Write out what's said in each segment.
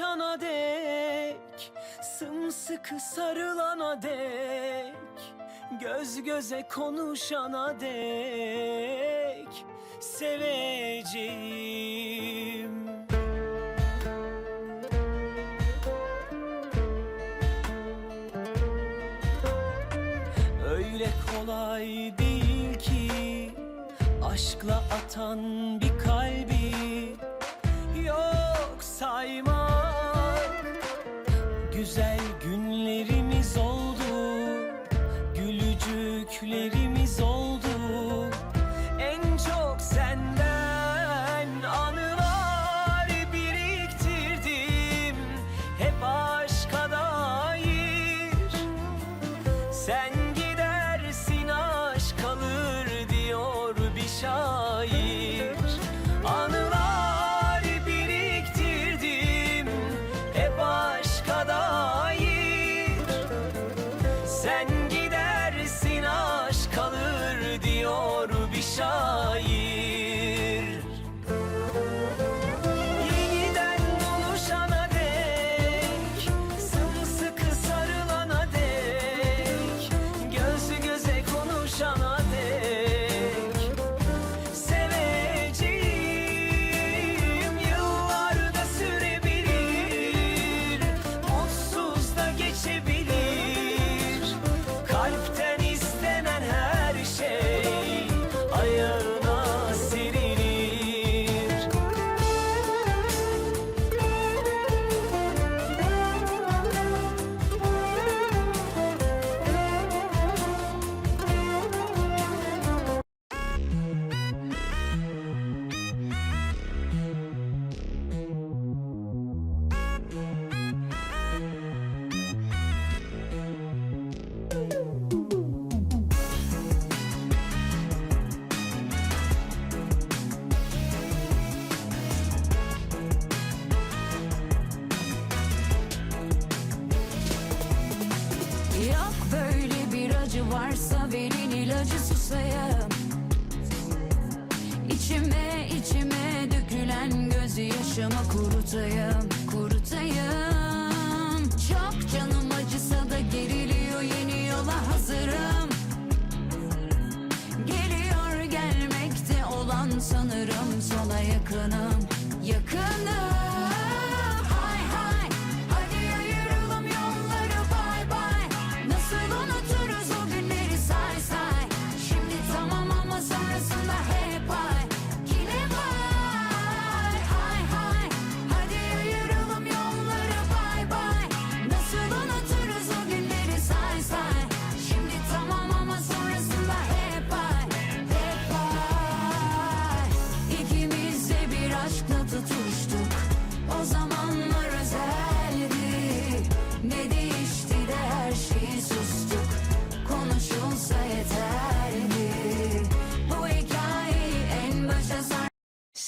barışana dek Sımsıkı sarılana dek Göz göze konuşana dek Seveceğim. Öyle kolay değil ki Aşkla atan bir kalbi Yok sayma yüklerimiz oldu. En çok senden anılar biriktirdim. Hep aşka dair. Sen varsa verin ilacı susayım. İçime içime dökülen gözyaşımı kurutayım Kurutayım.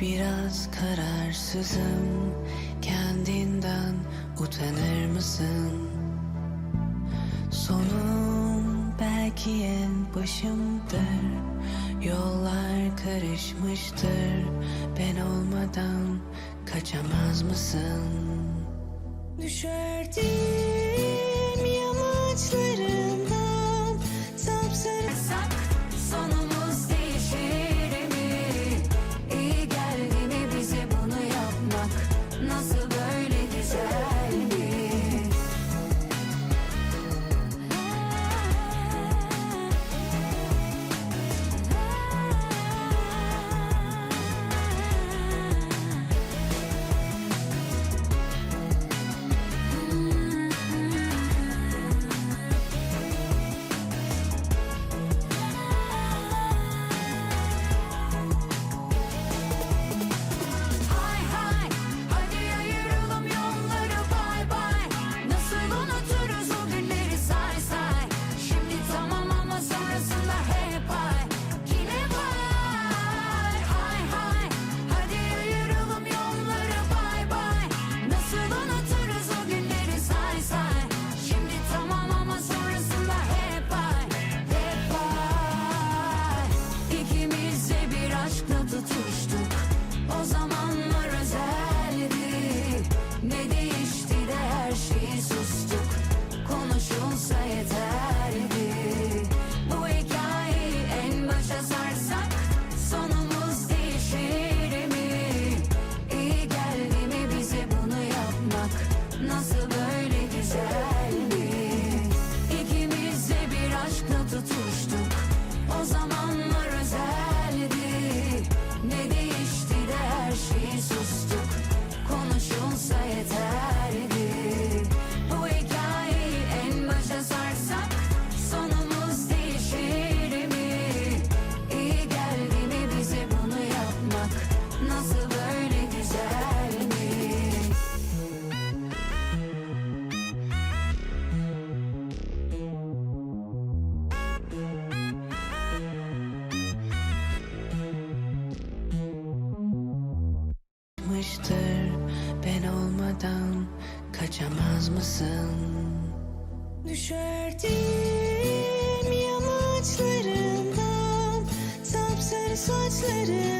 Biraz kararsızım Kendinden utanır mısın? Sonum belki en başımdır Yollar karışmıştır Ben olmadan kaçamaz mısın? Düşerdim Olmadan kaçamaz mısın? Düşerdim yamaçlarından Sapsarı saçlarından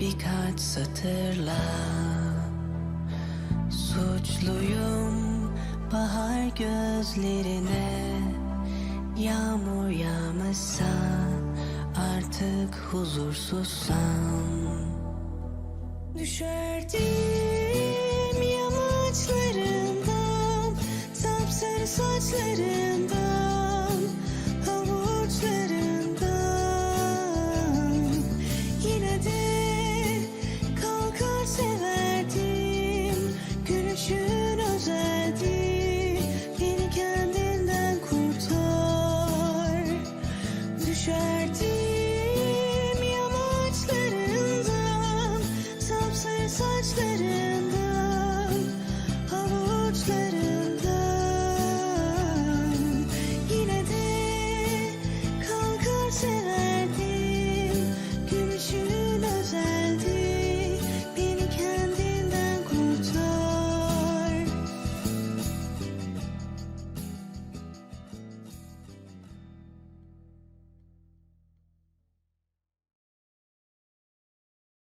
birkaç satırla Suçluyum bahar gözlerine. Yağmur yağmasa artık huzursuzsam. Düşerdim yamaçlarından sapsarı saçların sure to